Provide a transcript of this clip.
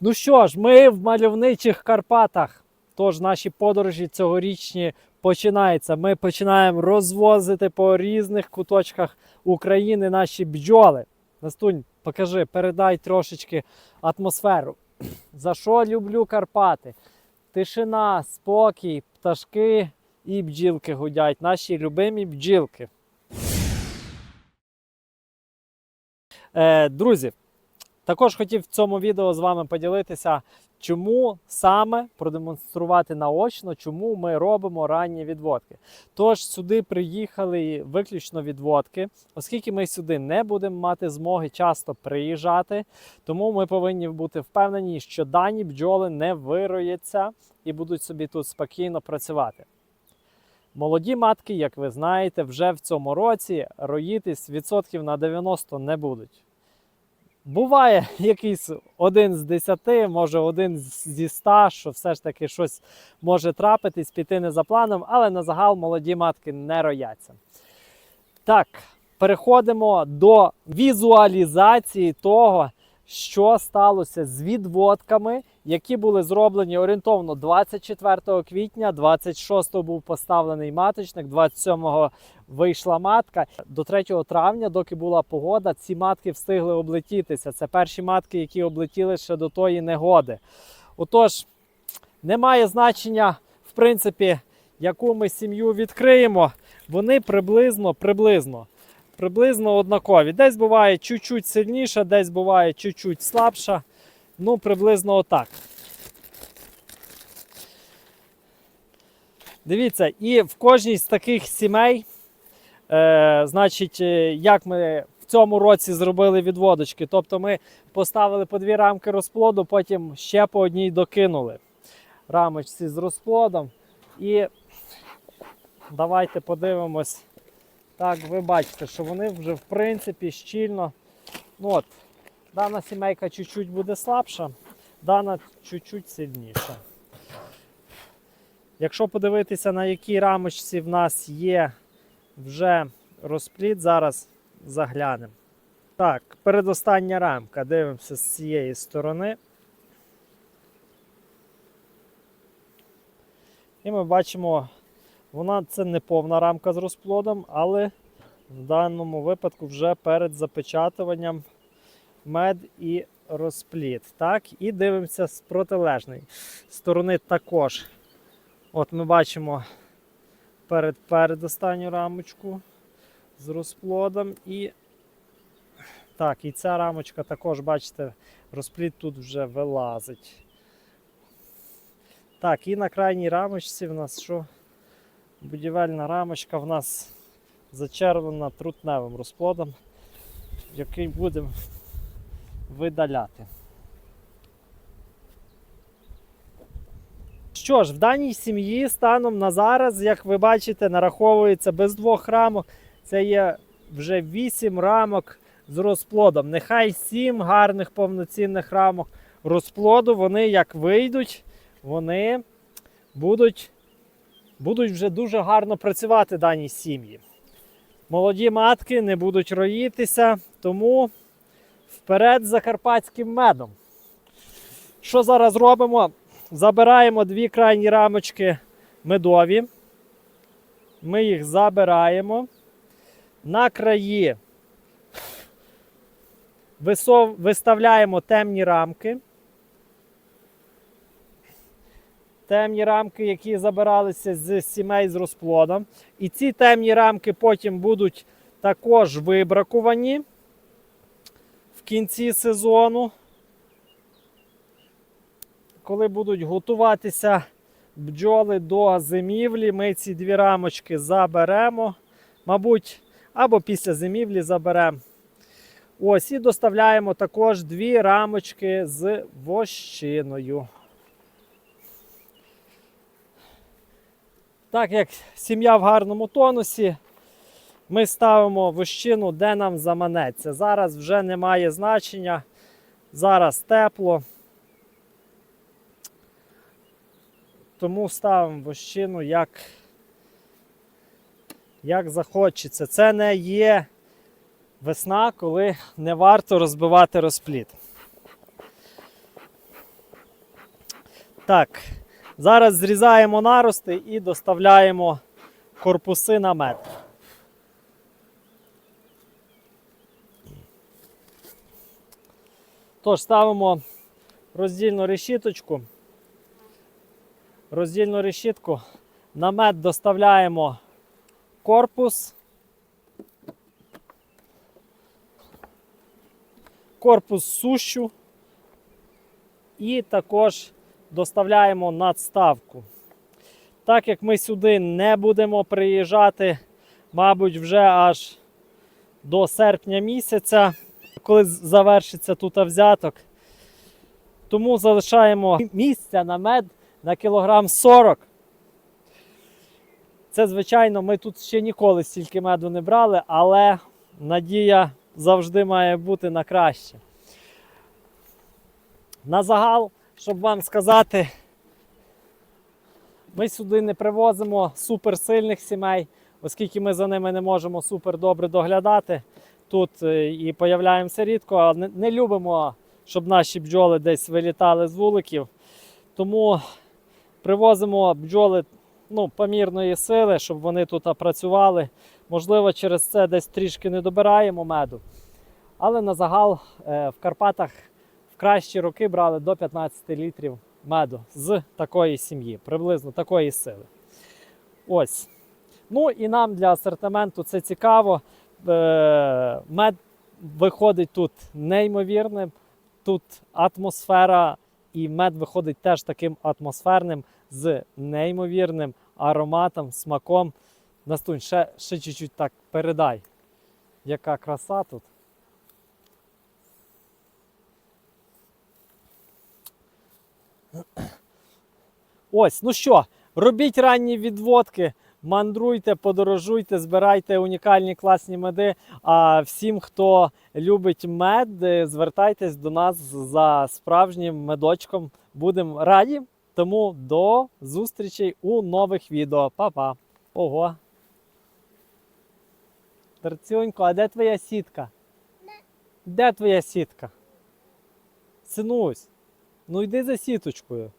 Ну що ж, ми в мальовничих Карпатах. Тож наші подорожі цьогорічні починаються. Ми починаємо розвозити по різних куточках України наші бджоли. Настунь, покажи, передай трошечки атмосферу. За що люблю Карпати? Тишина, спокій, пташки і бджілки гудять. Наші любимі бджілки. Е, друзі, також хотів в цьому відео з вами поділитися, чому саме продемонструвати наочно, чому ми робимо ранні відводки. Тож сюди приїхали виключно відводки, оскільки ми сюди не будемо мати змоги часто приїжджати, тому ми повинні бути впевнені, що дані бджоли не вироються і будуть собі тут спокійно працювати. Молоді матки, як ви знаєте, вже в цьому році роїтись відсотків на 90 не будуть. Буває якийсь один з десяти, може один зі ста, що все ж таки щось може трапитись, піти не за планом, але на загал молоді матки не рояться. Так, переходимо до візуалізації того, що сталося з відводками, які були зроблені орієнтовно 24 квітня, 26 був поставлений маточник, 27 вийшла матка. До 3 травня, доки була погода, ці матки встигли облетітися. Це перші матки, які облетіли ще до тої негоди. Отож, немає значення, в принципі, яку ми сім'ю відкриємо. Вони приблизно, приблизно, приблизно однакові. Десь буває чуть-чуть сильніша, десь буває чуть-чуть слабша. Ну, приблизно отак. Дивіться, і в кожній з таких сімей, е, значить, е, як ми в цьому році зробили відводочки. Тобто ми поставили по дві рамки розплоду, потім ще по одній докинули рамочці з розплодом. І давайте подивимось. Так, ви бачите, що вони вже в принципі щільно. Ну от, Дана сімейка чуть-чуть буде слабша, дана чуть-чуть сильніша. Якщо подивитися, на якій рамочці в нас є вже розплід, зараз заглянемо. Так, передостання рамка. Дивимося з цієї сторони. І ми бачимо, вона це не повна рамка з розплодом, але в даному випадку вже перед запечатуванням мед і розплід. Так, і дивимося з протилежної сторони також. От ми бачимо перед передостанню рамочку з розплодом. І так, і ця рамочка також, бачите, розплід тут вже вилазить. Так, і на крайній рамочці в нас що? Будівельна рамочка в нас зачервлена трутневим розплодом, який будемо видаляти. Що ж, в даній сім'ї станом на зараз, як ви бачите, нараховується без двох рамок. Це є вже 8 рамок з розплодом. Нехай 7 гарних повноцінних рамок розплоду. Вони як вийдуть, вони будуть, будуть вже дуже гарно працювати дані сім'ї. Молоді матки не будуть роїтися, тому вперед з закарпатським медом. Що зараз робимо? Забираємо дві крайні рамочки медові. Ми їх забираємо. На краї висов... виставляємо темні рамки. Темні рамки, які забиралися з сімей з розплодом. І ці темні рамки потім будуть також вибракувані кінці сезону коли будуть готуватися бджоли до зимівлі, ми ці дві рамочки заберемо. Мабуть, або після зимівлі заберемо. Ось і доставляємо також дві рамочки з вощиною. Так як сім'я в гарному тонусі, ми ставимо вощину, де нам заманеться. Зараз вже немає значення. Зараз тепло. Тому ставимо вощину як, як захочеться. Це не є весна, коли не варто розбивати розплід. Так, зараз зрізаємо нарости і доставляємо корпуси на мед. Тож ставимо роздільну решіточку. Роздільну решітку. На мед доставляємо корпус. Корпус сущу. І також доставляємо надставку. Так як ми сюди не будемо приїжджати, мабуть, вже аж до серпня місяця, коли завершиться тут взяток. Тому залишаємо місця на мед на кілограм 40. Це, звичайно, ми тут ще ніколи стільки меду не брали, але надія завжди має бути на краще. На загал, щоб вам сказати, ми сюди не привозимо суперсильних сімей, оскільки ми за ними не можемо супер добре доглядати. Тут е, і появляємося рідко, а не, любимо, щоб наші бджоли десь вилітали з вуликів. Тому привозимо бджоли ну, помірної сили, щоб вони тут працювали. Можливо, через це десь трішки не добираємо меду. Але на загал е, в Карпатах в кращі роки брали до 15 літрів меду з такої сім'ї, приблизно такої сили. Ось. Ну і нам для асортименту це цікаво. Е, Мед виходить тут неймовірним. Тут атмосфера, і мед виходить теж таким атмосферним з неймовірним ароматом, смаком. Настунь, ще, ще чуть-чуть так передай. Яка краса тут. Ось, ну що, робіть ранні відводки, мандруйте, подорожуйте, збирайте унікальні класні меди. А всім, хто любить мед, е, звертайтесь до нас за справжнім медочком. Будемо раді. Тому до зустрічей у нових відео. Па-па. Ого. Терцюнько, а де твоя сітка? Де твоя сітка? Синусь, ну йди за сіточкою.